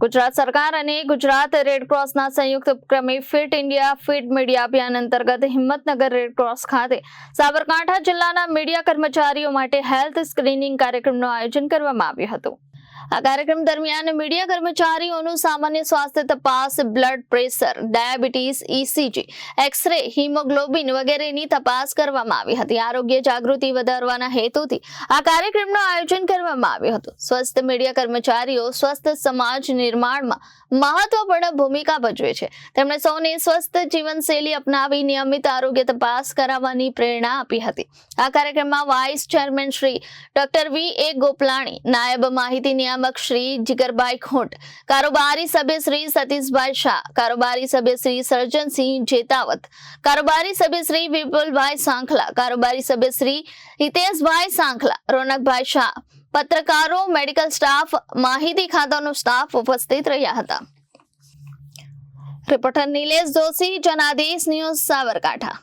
ગુજરાત સરકાર અને ગુજરાત રેડક્રોસના સંયુક્ત ઉપક્રમે ફિટ ઇન્ડિયા ફિટ મીડિયા અભિયાન અંતર્ગત હિંમતનગર રેડક્રોસ ખાતે સાબરકાંઠા જિલ્લાના મીડિયા કર્મચારીઓ માટે હેલ્થ સ્ક્રીનિંગ કાર્યક્રમનું આયોજન કરવામાં આવ્યું હતું. આ કાર્યક્રમ દરમિયાન મીડિયા કર્મચારીઓનું સામાન્ય સ્વાસ્થ્ય તપાસ, blood pressure, diabetes ECG X ray, haemoglobin વગેરેની તપાસ કરવામાં આવી હતી. આરોગ્ય જાગૃતિ વધારવાના હેતુથી આ કાર્યક્રમનું આયોજન કરવામાં આવ્યું હતું. સ્વસ્થ મીડિયા કર્મચારીઓ સ્વસ્થ સમાજ નિર્માણમાં મહત્વપૂર્ણ ભૂમિકા ભજવે છે. તેમણે સૌને સ્વસ્થ જીવનશૈલી અપનાવી નિયમિત આરોગ્ય તપાસ કરાવવાની પ્રેરણા આપી હતી. આ કાર્યક્રમમાં vice chairman Shri doctor V A Gopalani, નાયબ માહિતી નિયામક શ્રી જીગરભાઈ ખોટ, કારોબારી સભ્ય શ્રી સતીશભાઈ શાહ, કારોબારી સભ્ય શ્રી સર્જનસિંહ જેતાવત, કારોબારી સભ્ય શ્રી વિપુલભાઈ સાંખલા, કારોબારી સભ્ય શ્રી હિતેશભાઈ સાંખલા, રોનકભાઈ શાહ, પત્રકારો, મેડિકલ સ્ટાફ, માહિતી ખાતાનો સ્ટાફ ઉપસ્થિત રહ્યા હતા. Reporter Nilesh Joshi, Janadesh news Sabarkantha.